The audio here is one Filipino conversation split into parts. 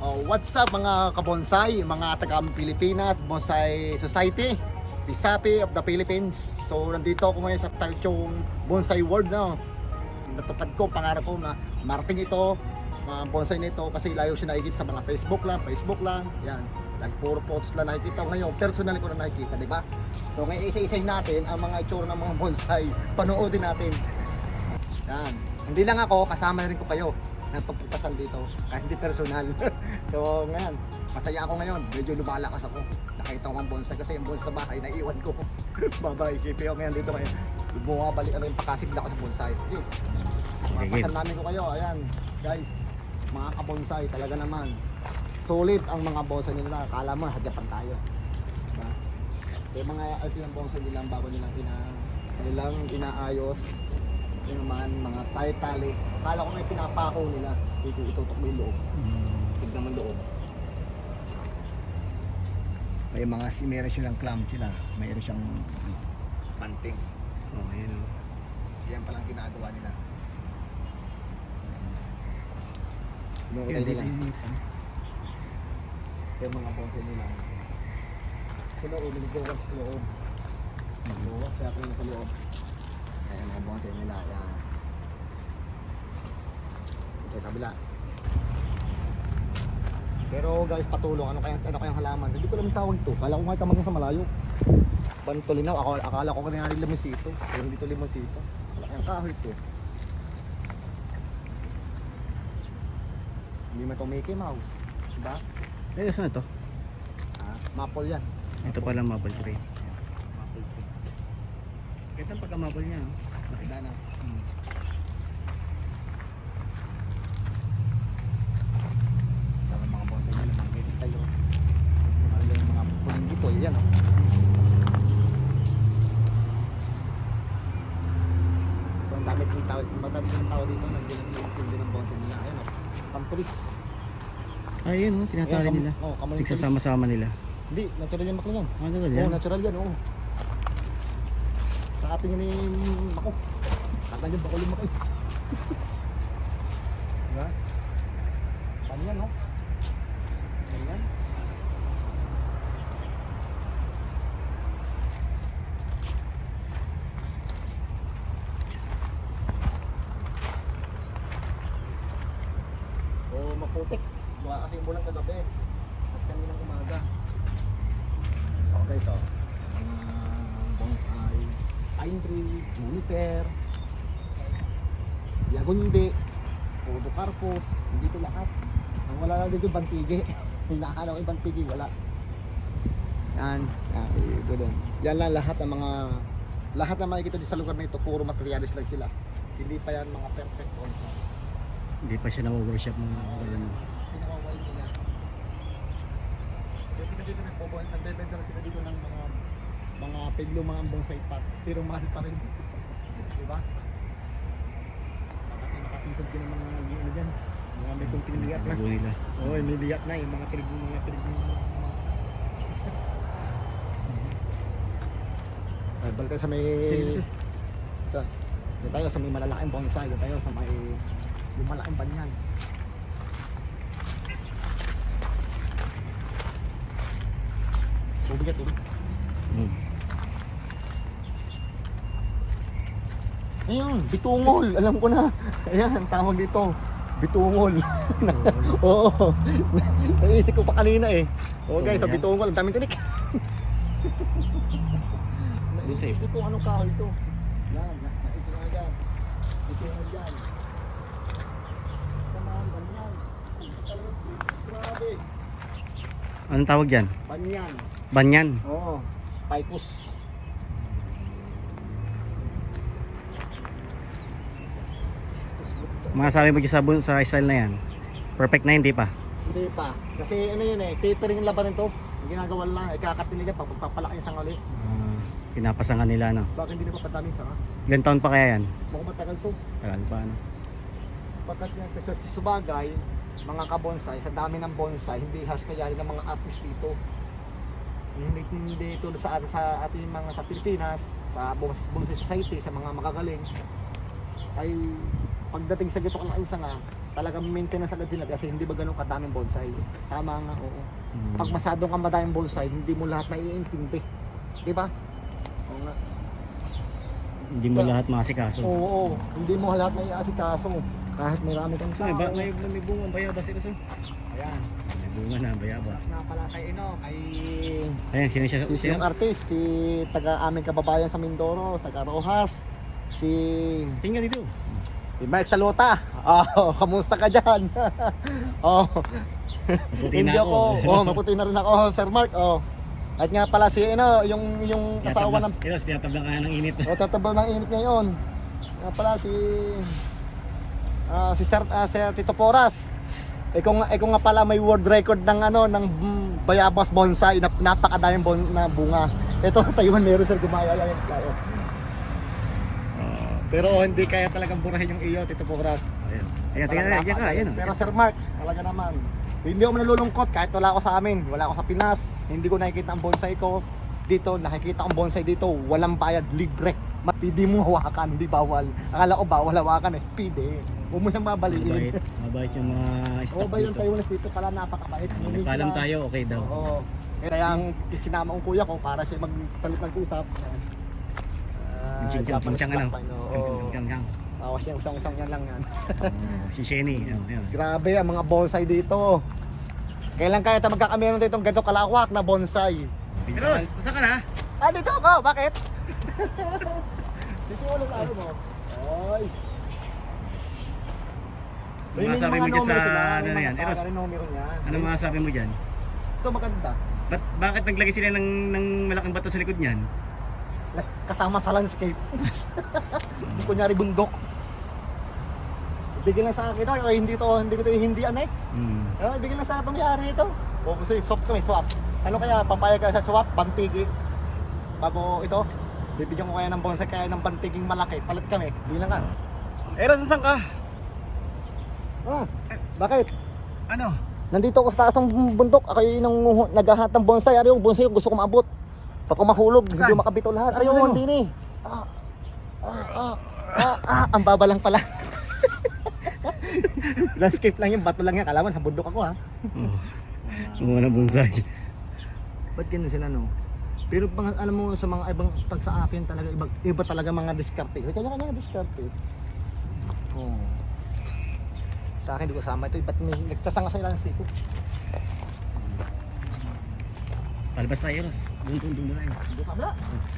Oh, what's up mga kabonsai, mga taga Pilipinas, Bonsai Society, Pisapi of the Philippines. So nandito ako ngayon sa Taichung Bonsai World no. Natupad ko, pangarap ko na marating ito, mga bonsai nito kasi layo siya nakikita sa mga Facebook lang, Facebook lang, yan. Like puro photos lang nakikita ngayon, personal ko na nakikita, di ba? So ngayon isa-isahin natin ang mga itsura ng mga bonsai, panoodin natin. Yan. Hindi lang ako, kasama na rin ko kayo nagpapagpasal dito kahit hindi personal. so ngayon, masaya ako ngayon. Medyo lumalakas ako. Nakita ko ang bonsai kasi yung bonsai sa bahay, naiwan ko. Bye-bye. Kipi ako ngayon dito ngayon. Bumabalik ano yung pakasigla ko sa bonsai. Sige, Papasal namin ko kayo. Ayan, guys. Mga kabonsai talaga naman. Solid ang mga bonsai nila. Kala mo, hadyapan tayo. Diba? Yung mga ito yung bonsai nila, bago nilang ina, nilang inaayos yung naman mga tali-tali. Akala ko may pinapako nila. Ito itutok mo yung loob. Tignan mo yung loob. May mga meron silang clamp sila. Mayroon siyang panting. Oh, yun. oh. Yan palang ginagawa nila. Yung Yun, ulay dito nila. yung mga bonsai nila. Sa loob, niligawan sa loob. Kaya ako yung sa loob. Ayan mga bonsai nila. Ayan. Ito yung kabila. Pero guys, patulong. Ano kaya ano kayang halaman? Hindi ko alam tawag ito. Kala ko nga tamagang sa malayo. Bantolinaw. Ako, akala ko kanina limonsito. Pero hindi ito limonsito. Wala kayang kahoy ito. Hindi man ito Mickey Mouse. Diba? Eh, saan ito? Ah, maple yan. Ito pala marble tree. Maple tree. Ganda ang pagka-marble niya. Nakita na. Hmm. Sama mga bonsai nila, ganit tayo. Marami yung mga puling dito, yan oh. So ang dami ng tao, madami ng tao dito, tindi ng bonsai nila. Ayan oh. Kampulis. Ah, yun, oh, tinatali Ayan, kam- nila. Oh. Nagsasama-sama nila. Hindi, natural yan bakla yan. Ah, Oo, yan? natural yan, oo. Sa ating ni ako. Kata niyo bako lima kayo. Diba? Ganyan, no? Ganyan. So, maputik. Mukha kasi yung bulang kagabi. At kami ng umaga. Okay, so, mga bonsai, pine tree, juniper, yagundi, podocarpus, hindi ito lahat. Ang wala lang dito, bantigi. Hinahanap yung bantigi, wala. Yan, yan, ito. Yan lang lahat ng mga, lahat na makikita dito sa lugar na ito, puro materialis lang sila. Hindi pa yan mga perfect bonsai. Hindi pa siya na-worship mga ano. pinakawal nila. So sila dito nagboboy, nagbebenta na sila dito ng mga mga piglo mga bonsai pot, pero mahal pa rin. Di ba? Makati makatinsod din ng mga ano dyan. Mga may kunting liyat na. Nila. Oo, may liyat na yung mga pilig mga pilig Ay, balik tayo sa may. Dito tayo sa may malalaking bonsai, dito tayo sa may yung malaking banyan. Tubig at tubig. Hmm. Ayun, bitungol. Alam ko na. Ayan, tawag dito. Bitungol. Oo. Naisip ko pa kanina eh. Oo guys, sa Bitungol yan? bitungol, ang daming tinik. Naisip ko anong kahoy ito. Yan, na- naisip ko dyan. Bitungol yan. Samahan, banyan. Grabe. Anong tawag yan? Banyan. Banyan. Oo. Pipus. Mga sabi mo sa, bun- sa style na yan. Perfect na hindi pa. Hindi pa. Kasi ano yun eh, tapering laban nito. Ginagawa lang, ikakat nila pag pagpapalaki yung sanga ulit. Ah, pinapasangan nila no. Bakit hindi na papadaming sanga? Ilan taon pa kaya yan? Mukhang matagal to. Tagal pa ano. Pagkat yan sa, sa, sa subagay, mga kabonsai, sa dami ng bonsai, hindi has kayanin ng mga artist dito. Hindi, hindi tulad sa, sa ating mga sa Pilipinas, sa bons- bonsai society, sa mga magagaling, ay pagdating sa gito kalaking sanga, talagang maintenance agad sila kasi hindi ba ganun kadaming bonsai. Tama nga, oo. Mm. Pag masyadong kang madaming bonsai, hindi mo lahat naiintindi. Di ba? Oo nga. Hindi mo lahat masikaso. Oo, hindi mo lahat naiasikaso. Kahit may rami kang So, may, ba, may, may bunga bayabas ito so. Ayan. May bunga na bayabas. Tapos na pala kay ano, kay Ayan, sino siya? si, si yung siya? artist, si taga aming kababayan sa Mindoro, taga Rojas, si Tingnan dito. Si Mike Salota. Oh, kamusta ka diyan? oh, Maputi na ako. Oh, maputi na rin ako, Sir Mark. Oh. At nga pala si ano, yung yung asawa ng Ito, tinatablang ka ng init. O tatabaw ng init ngayon. Nga pala si ah, si Sir ah, si Tito Poras. Ikaw nga, ikaw nga pala may world record ng ano ng bayabas bonsai na napakadaming bon, na bunga. Ito Taiwan meron sir gumaya yan tayo. Pero hindi kaya talagang burahin yung iyo Tito Poras. Ayan. Ayan, tingnan na. Ayan ka, napakadami. ayan. oh. Pero Sir Mark, talaga naman. Hindi ako nalulungkot kahit wala ako sa amin. Wala ako sa Pinas. Hindi ko nakikita ang bonsai ko. Dito, nakikita ang bonsai dito. Walang bayad, libre. Mapidi mo hawakan, hindi bawal. Akala ko bawal hawakan eh. Pide. Huwag mo siyang Mabait. babalikin. Mabait yung mga Oo staff ba yung dito. Taiwanese dito pala napakabait. Nagpaalam sila- tayo, okay daw. Oo. Kaya ang sinama kong kuya ko para siya magsalit ng usap. Ching chang ching chang ano? Ching chang chang chang. Tawas yan, usang-usang yan lang yan. Oh, Si Shenny. Grabe ang mga bonsai dito. Kailan kaya tayo magkakamihan dito ng ganito kalawak na bonsai? Eros, saan ka na? Ah, dito ako! Bakit? dito ulit tayo mo. Ay. Ano masasabi mo dyan sa ano na yan? Eros, ano masasabi mo dyan? Ito maganda. Ba't, bakit naglagay sila ng, ng malaking bato sa likod niyan? Kasama sa landscape. Kunyari bundok. Bigyan lang sa akin ito. Hindi to, hindi ko to hindi ano eh. Hmm. Ano, bigyan lang sa akin mayari ito. O gusto yung swap kami, swap. Ano kaya, papayag ka sa swap, pantigi. Bago ito, bibigyan ko kaya ng bonsai kaya ng pantiging malaki. Palit kami, bilang ka. Eros, saan ka? Ah, bakit? Ano? Nandito ako sa taas ng bundok. Ako yung naghahanap ng bonsai. Ari yung bonsai yung gusto ko maabot. Pag mahulog, hindi makabito lahat. Saan, yung saan? hindi ni. Ah, ah, ah, ah, ah, ang baba lang pala. Landscape lang yung bato lang yan. Kala mo, sa bundok ako ha. Oh. Mga na bonsai. Ba't ganun sila no? Pero pang, alam mo sa mga ibang pag sa akin talaga iba, iba talaga mga diskarte. May kanya-kanya diskarte. Oh. Sa akin di ko sama ito, ba't may nagsasanga sa ilang siko? Palabas tayo, Eros. Doon, doon, doon na tayo. Doon kabla.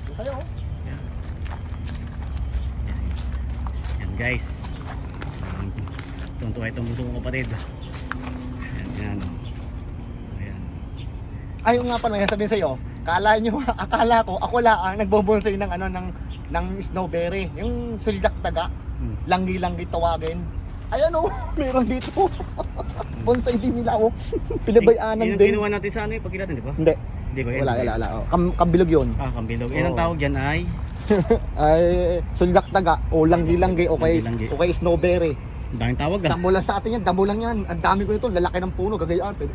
Doon tayo. oh. Yan. Yan guys. Tuntua itong gusto kong kapatid. Yan, yan. Ayan. Ay, yung nga pala, yung sabihin sa'yo, kala nyo, akala ko, ako lang nagbobonsay ng ano, ng, ng snowberry. Yung suldak taga, Hmm. langgi-langgi tawagin. Ay ano, meron dito. bonsai din nila, oh. Pinabayaanan din. ginawa natin sa ano yung pagkita natin, di ba? Hindi, Di ba? Yan, wala, wala, wala. Oh. Kam, kambilog yun. Ah, kambilog. Yan ang Oo. tawag dyan ay Ay, suldak taga, o langgi-langgi, o kay, Langgi-langgi. o kay snowberry. ang daming tawag ah. Damo lang sa atin yan, damo lang yan. Ang dami ko nito, lalaki ng puno, gagayaan. Pwede,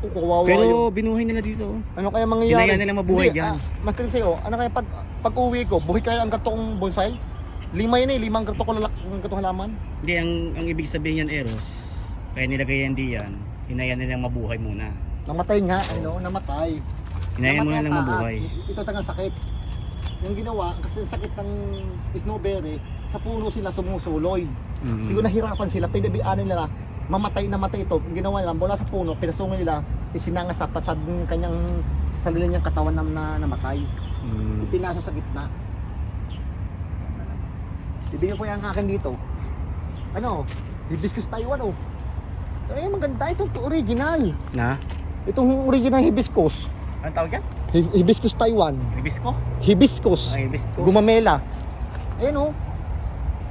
kukuwawa yun. Pero binuhay nila dito. oh. Ano kaya mangyayari? Hinayaan nila mabuhay Hindi, dyan. ah, mas sa'yo, ano kaya pag, pag uwi ko, buhay kaya ang gato kong bonsai? Lima yun eh, limang gato ko lalak, ang gato halaman. Hindi, ang, ang ibig sabihin yan, Eros, kaya nilagay yan diyan, hinayaan nilang mabuhay muna. Namatay nga, ano, namatay. Hinayaan Namatay muna nilang ang taas. mabuhay. Ito tangang sakit. Yung ginawa, kasi sakit ng snowberry, sa puno sila sumusuloy. Mm. Siguro nahirapan sila, pinabianin nila, mamatay na matay ito. Ang ginawa nila, mula sa puno, pinasungan nila, isinanga sa sa kanyang sarili niyang katawan na, na namatay. Mm. Pinaso sa gitna. Ibigay ko yung akin dito. Ano? Hibiscus Taiwan oh. Eh maganda ito, ito original. Na? Itong original hibiscus. Anong tawag yan? Hi- Hibiscus Taiwan. Hibisco? Hibiscus. Ay, hibisco. Gumamela. Ayan oh.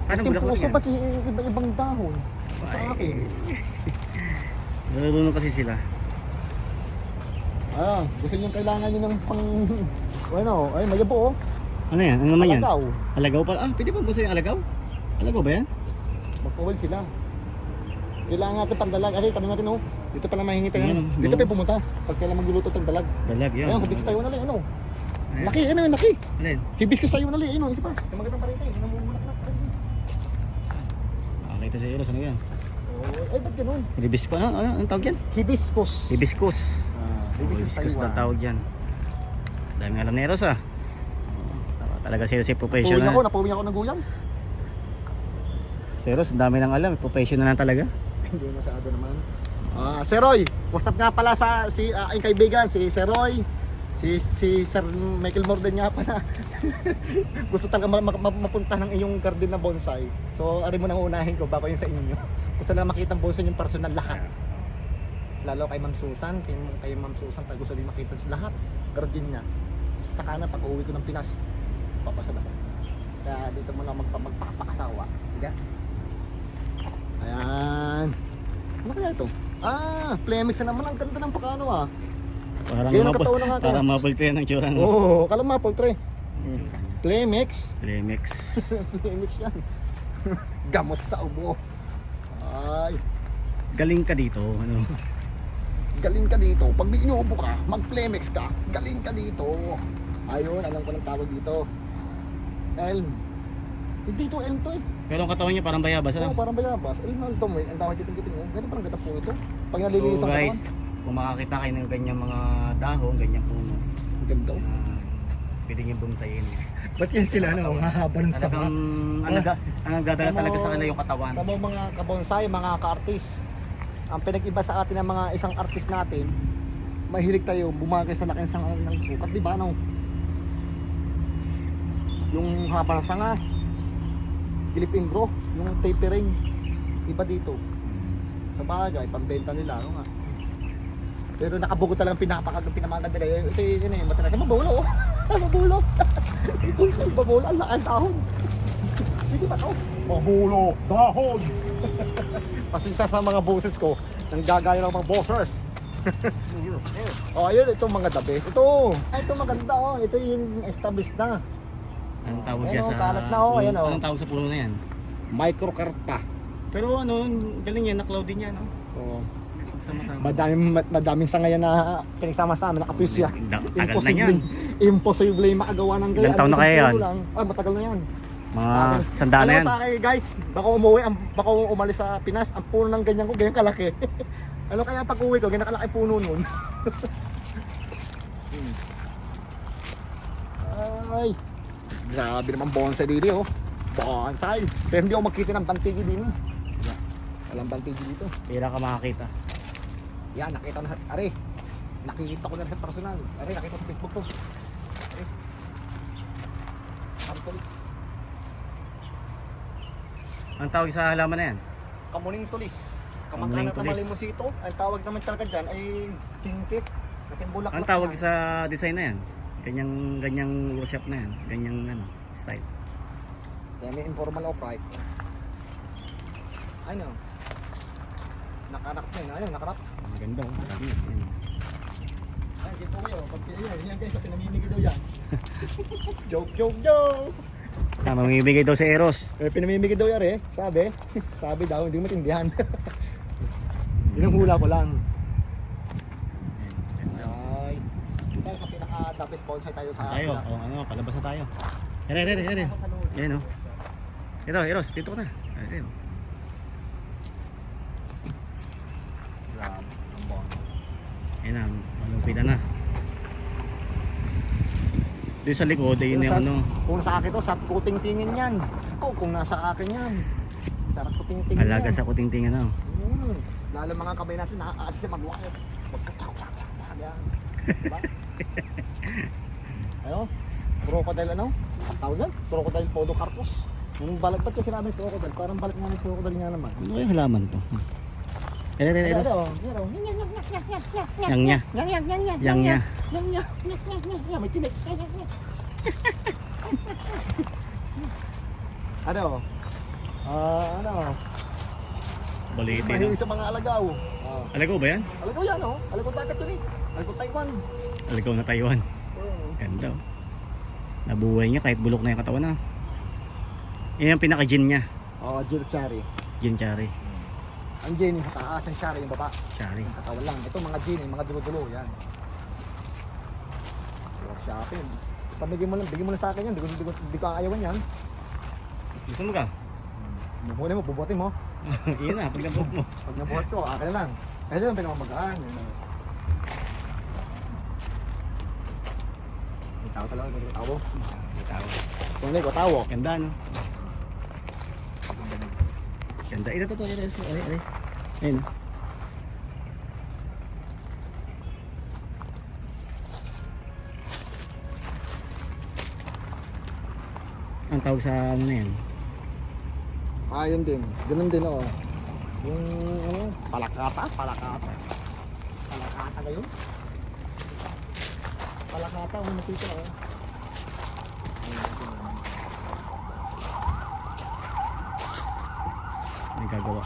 Paano Yung bulaklak puso yan? ba't i- iba-ibang dahon? Sa Ay. akin. Marunong kasi sila. Ah, gusto niyo kailangan niyo ng pang ano, ay mayabo oh. Ano yan? Ano naman yan? Alagaw. Alagaw pala. Ah, pwede ba gusto yung alagaw? Alagaw ba yan? Magpawal sila. Kailangan natin pandalag. Kasi tanong natin oh. Dito pala mahingi tayo. Ayan. Dito pa pumunta. Pag kailan magluluto ng dalag. Dalag yan. Ayan, hibiscus tayo na ano. Ayan. Laki, ano, laki. Ano yan? Hibiscus tayo na ano, isa pa. Yung magandang parita, yung namumulak na. Nakakita sa Eros. Ano yan? Oh, eh, ba't ganun? Hibiscus, ano? Ano? Anong tawag yan? Hibiscus. Hibiscus. Ah, hibiscus hibiscus daw tawag dyan. Daming alam ni Eros ah. Talaga sila si Puwi ako, professional. napuwi ako ng guyam. Si Eros, ang dami ng alam. Professional na talaga. Hindi masyado naman. Ah, Sir Roy, what's up nga pala sa si ah, aking kaibigan, si Sir Roy. Si si Sir Michael Morden nga pala. Gusto talaga ma- ma- ma- mapunta ng iyong garden na bonsai. So, ari mo nang unahin ko bago yung sa inyo. Gusto lang makita ang bonsai yung personal lahat. Lalo kay Ma'am Susan, kay, kay Ma'am Susan, pag gusto din makita sa lahat. Garden niya. Saka na pag uwi ko ng Pinas, papasad ako. Kaya dito mo lang magpa magpapakasawa. Diga? Ayan. Ano kaya ito? Ah, Plemix na naman. Ang ganda ng pakano ah. Parang Yun ang mapul, katawan ng ako. parang ko yan ang tsura. Oo, oh, kalama Poltre. Plemix. Remix. Plemix yan. Gamot sa ubo. Ay, Galing ka dito. Ano? galing ka dito. Pag may inuubo ka, mag-Plemix ka. Galing ka dito. Ayun, alam ko ng tawag dito. Elm. Hindi ito elm to eh. Pero ang katawan niya parang bayabas. Oo, Ano? parang bayabas. Elm ang eh. Ang tawag kiting-kiting mo. Ganito parang gata po ito. Pag So nalilinis ang guys, katawan. kung makakita kayo ng ganyang mga dahon, ganyang puno, Ang ganda oh. uh, pwede nyo bumsayin. Ba't yan sila ano? Ang hahaba ng Talagang ang, ang nagdadala talaga sa kanila yung katawan. Tamo mga kabonsai, mga ka-artist. Ang pinag-iba sa atin ng mga isang artist natin, mahilig tayo bumagay sa laki ng ng sukat, di ba no? Yung haba ng sanga, Philippine grow, yung tapering, iba dito. Sa bagay, pambenta nila, ano nga. Pero nakabugo talagang pinapakag pinamaganda nila. Ito yun eh, matinaga. Mabulo oh. Mabulo. Yung mabulo. Ang laki ang dahon. Hindi ba to? Mabulo. Dahon. Pasisa sa mga boses ko. Nang gagaya ng mga bosses. oh, ayun. Ito mga the best. Ito. Ay, ito maganda oh. Ito yung established na. Anong tawag Ayan, yan oh, sa kalat na, oh, puno- ayan, oh. Anong tawag sa puno na yan? Microcarpa. Pero ano, galing yan, na-cloud din yan, no? Oh. Sama-sama. Madaming, madaming sa ngayon na pinagsama-sama. Nakapusya. Da- Tagal na yan. Imposible makagawa ng ganyan. Ilang taon na kaya yan? Lang. Ah, matagal na yan. Mga Sa akin. sandaan na Alam yan. mo sa akin guys, baka umuwi, ang, baka umalis sa Pinas, ang puno ng ganyan ko, ganyan kalaki. ano kaya pag uwi ko, ganyan kalaki puno nun. Hmm. Ay, grabe naman bonsai dito oh. Bonsai. Pero hindi ako makita ng bantigi din. Walang bantigi dito. Pira ka makakita. Yan, nakita na, are, nakita ko na sa personal. Are, nakita sa Facebook to. Are. Tulis. Ang tawag sa halaman na yan? Kamuning tulis. Kamag-anak na malimusito. Ang tawag naman talaga dyan ay kingkit. Kasi bulak Ang tawag sa design na yan? Ganyang, ganyang workshop na yan. Ganyang ano, style. Kaya may informal upright. Ano? Nakarak na yun. Ayun, nakarak. Ang ganda. oh. Marami. Yan. Ay, dito kayo. Pag ayun, yan guys, pinamimigay daw yan. joke, joke, joke. Ah, mamimigay daw sa Eros. Eh, pinamimigay daw yan eh. Sabi. Sabi daw, hindi mo matindihan. Yun ang hula ko lang. Ay. Tayo sa pinaka-dabis bonsai tayo sa... Tayo, oh, ano, palabas na tayo. Ere, ere, ere. Sa loob. Yan oh. Ito, Eros, dito ka na. Ayun. Grabe, ang bono. Yan na. Doon sa likod, ayun yung ano, Kung sa akin to, sa kuting-tingin yan. Oh, kung nasa akin yan. Sarap kuting-tingin alaga yan. sa kuting-ting ano. Mm. Lalo mga kamay natin, nakakaalis sa magwakit. Yan. Diba? Ayo, crocodile ano? Tawag yan? Crocodile podocarpus. Yung balagbat kasi namin crocodile, parang balik nga ng crocodile nga naman. Ano kayong halaman to? Eros. Ano, ano, Yang niya. Yang yang yang yang Yang yang may tinik. Ano? Ah, ano? Balitin. no? Mahilig sa mga alagaw. Ah. Alagaw ba yan? Alagaw yan, oh. Alagaw dagat yun eh. Alagaw Taiwan. Alagaw na Taiwan. Oo. Ganda oh. Nabuhay niya kahit bulok na yung katawan na. Yan yung pinaka-gin niya. Oh, Jill Chari. Gin chari. Ang Jenny sa taas, ang Shari yung baba. Chari. Ang katawan lang. Ito mga Jenny, mga dulo-dulo. Yan. Workshopin. Pamigay mo lang, bigyan mo lang sa akin yan. Di ko, di ko, di ko aayawan yan. Gusto mo ka? Bubutin mo, bubutin mo. Iyan na, pag nabuhat mo. Pag nabuhat ko, akin lang. Kasi yung pinamamagaan. Yun na. May tao talaga, may tao. May tao. Kung ko tawo. Ganda, no? Ganda. Ito, ito, ito. Ito, ito. Ay, ay. Ayun. no? Ang tawag sa ano na yan? Ah, yun din. Ganun din, oo. Yung, ano, palakata, palakata. Palakata kayo? Palakata, ano nakita, oh. May gagawa.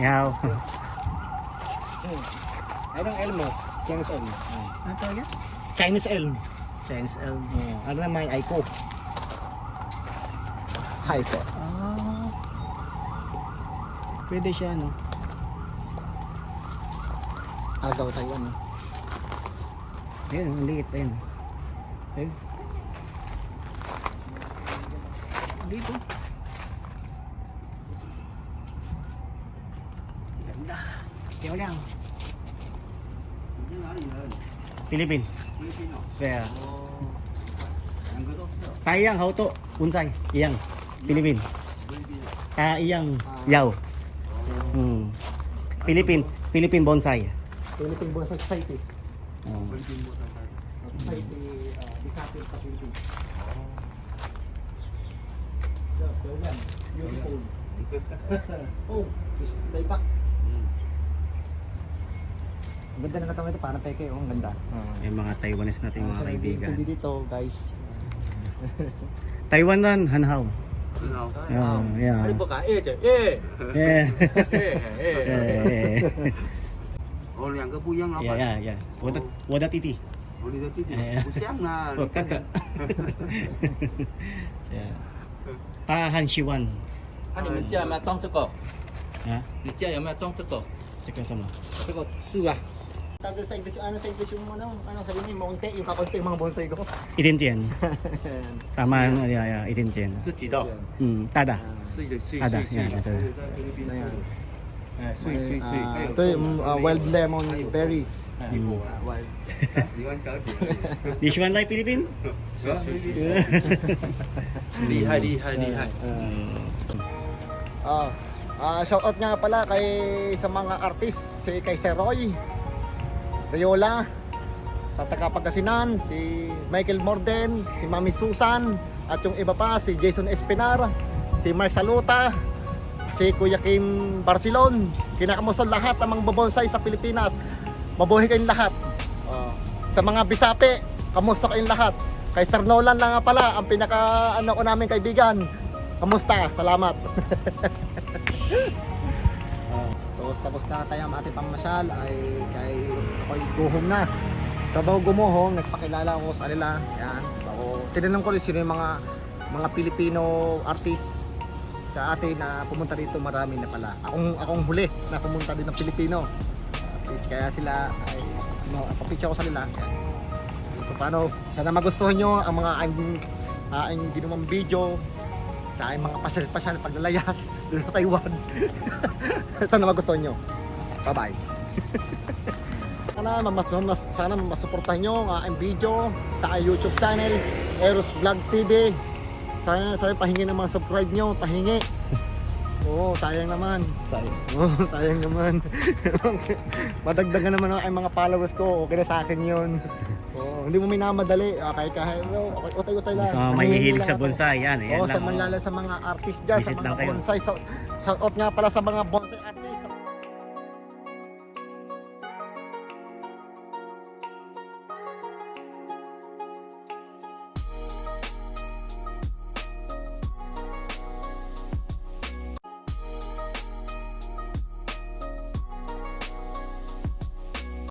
Yaw. Ayun ang elmo. Chinese elm. Ano tawag yan? Chinese elm. Chinese elm. Oh, ano naman, Aiko. Aiko. Ah. Pwede siya, no? Agaw Taiwan. eh. Ayun, ang liit pa yun. Ayun. Dito. Ganda. Kaya lang. Philippine. Kaya. Kayang hauto. Unsay. Iyang. Philippine. Kayang. Yaw. Hmm. Philippine. Philippine bonsai. Philippine Bonsai Society. Oh. Society, uh, Disappear sa Philippines. So, so yan. Beautiful. oh, is layback. Ang ganda ng katawan ito, parang peke, oh, ang ganda. Yung mga Taiwanese nating mga kaibigan. Hindi dito, guys. Taiwan nan, hanhaw. Yeah, yeah. 你不敢，哎这哎 Yeah. 哎 yeah, 哎，yeah, 哦，两个不一样，老板，yeah, yeah. 我的我的弟弟，我，你的弟弟哎不像啊，我哥哥。Yeah. 他很喜欢啊，你们家有没有种这个？啊，你家有没有种这个？这个什么？这个树啊？Tawag sa English, ano sa English yung ano, ano sabi niyo, maunti, yung kakunti yung mga bonsai ko. 一点点，tama ya ya 一点点，是几道？嗯，大的，碎的碎大的碎碎 yeah, 对。Na yan. 哎，碎碎碎。 Ah, ito yung uh, wild lemon berries. 嗯 wild。喜欢小姐。 This one like Philippine? 厉害厉害厉害！ Mm. Ah, ah, shout out nga pala kay sa mga artist, si kay Sir Roy, Rayola, sa Tagapagasinan, si Michael Morden, si Mami Susan, at yung iba pa, si Jason Espinar, si Mark Saluta, si Kuya Kim Barcelon, kinakamusta lahat ng mga babonsay sa Pilipinas. Mabuhay kayong lahat. Ah, sa mga bisapi, kamusta kayong lahat? Kay Sir Nolan lang pala, ang pinaka ano ko namin kaibigan. Kamusta? Salamat. Tapos tapos na tayo ang ating pamasyal ay kay ako'y guhom na. Sa bago gumuhong, nagpakilala ako sa kanila. Yan. Ako, tinanong ko rin sino yung mga mga Pilipino artist sa atin na pumunta dito marami na pala. Akong akong huli na pumunta din ng Pilipino. Artist kaya sila ay no, papicture ko sa nila. Yan. So paano, sana magustuhan nyo ang mga aking, aking ginawang video sa aking mga pasyal-pasyal paglalayas dito sa Taiwan. sana magustuhan nyo. Bye-bye. sana mas, mas, sana masuportahan nyo ang aking video sa YouTube channel, Eros Vlog TV. Sana, sana pahingi ng mga subscribe nyo, pahingi. Oo, sayang naman. Sayang. Oo, sayang naman. Madagdagan naman ang mga followers ko. Okay na sa akin yun. Oo, hindi mo minamadali. Okay, kahit oh, okay, utay-utay lang. Sa Pahingi mahihilig sa bonsai, yan. Yan Oo, sa lang. oh. manlala sa mga artist dyan, sa Visit lang mga bonsai. Sa, shout out nga pala sa mga bonsai artist, sa